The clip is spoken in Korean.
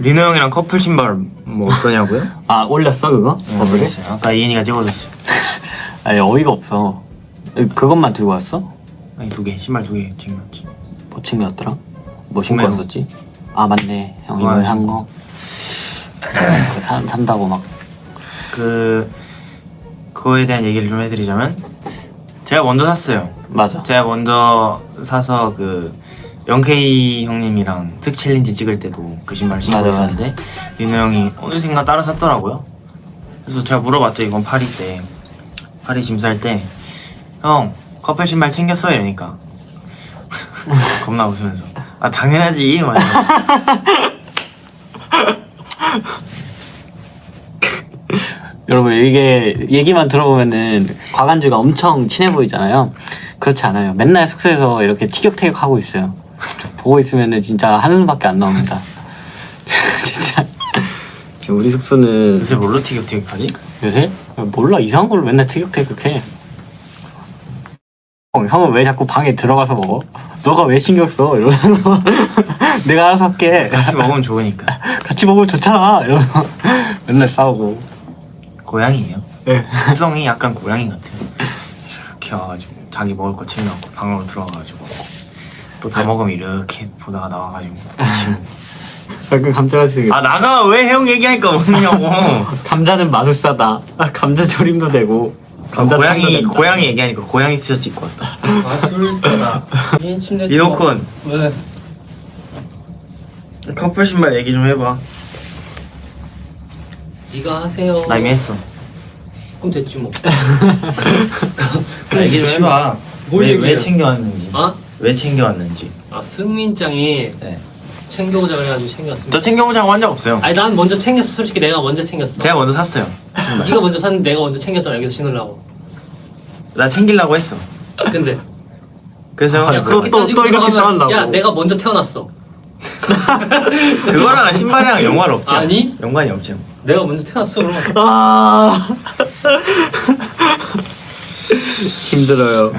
리노 형이랑 커플 신발 뭐 어떠냐고요? 아 올렸어 그거? 버블에? 모르겠어요. 아까 이인이가 찍어줬어요. 아니 어이가 없어 그것만 들고 왔어? 아니 두 개, 신발 두 개 챙겼지. 뭐 챙겨왔더라? 뭐 신고 구매로. 왔었지? 아 맞네 형 이거. 산거 그 산, 산다고 막 그 그거에 대한 얘기를 좀 해드리자면 제가 먼저 샀어요. 맞아 제가 먼저 사서 그 영케이 형님이랑 특 챌린지 찍을 때도 그 신발을 신고 맞아, 맞아. 있었는데 리노 형이 어느샌가 따라 샀더라고요. 그래서 제가 물어봤죠 이건 파리 때. 파리 짐 쌀 때 형 커플 신발 챙겼어? 이러니까. 겁나 웃으면서 아 당연하지. 막 이러면서. 여러분 이게 얘기만 들어보면은 과간주가 엄청 친해 보이잖아요. 그렇지 않아요. 맨날 숙소에서 이렇게 티격태격 하고 있어요 보고 있으면은 진짜 한숨밖에 안 나옵니다 진짜 지금 우리 숙소는 요새 뭘로 티격태격하지? 요새? 몰라 이상한 걸로 맨날 티격태격해 형, 형은 왜 자꾸 방에 들어가서 먹어? 너가 왜 신경 써? 이러면서 내가 알아서 할게 같이 먹으면 좋으니까 같이 먹으면 좋잖아 이러면서 맨날 싸우고 고양이에요. 네. 특성이 약간 고양이 같아요. 이렇게 와가지고 자기 먹을 거 챙겨갖고 방으로 들어가가지고 또 다 먹으면 이렇게 보다가 나와가지고. 약간 감자같이 아 나가 왜형 얘기하니까 웃냐고. 감자는 마술사다 아, 감자 조림도 되고 감자 고양이 탕도 된다. 고양이 얘기하니까 고양이 티셔츠 입고 왔다. 마술사다. 리노콘 왜? 커플 신발 얘기 좀 해봐. 네가 하세요. 나 이미 했어. 그럼 됐지 뭐. 아, 얘기 좀 해봐. 뭘 왜, 왜 얘기해요? 챙겨왔는지. 아? 왜 챙겨왔는지. 아 승민짱이 네. 챙겨오자 그래가지고 챙겼습니다. 저 챙겨오자고 한 적 없어요. 아니 난 먼저 챙겼어. 솔직히 내가 먼저 챙겼어. 제가 먼저 샀어요. 네가 먼저 샀는데 내가 먼저 챙겼잖아. 여기서 신으려고. 나 챙기려고 했어. 근데 그래서 아, 형 또- 그렇게 또- 따지고 또 이렇게 들어가면 싸운다고. 야 내가 먼저 태어났어. 그거랑 신발이랑 연관 없지. 아니? 연관이 없죠. 내가 먼저 태어났어 그러면. 아 힘들어요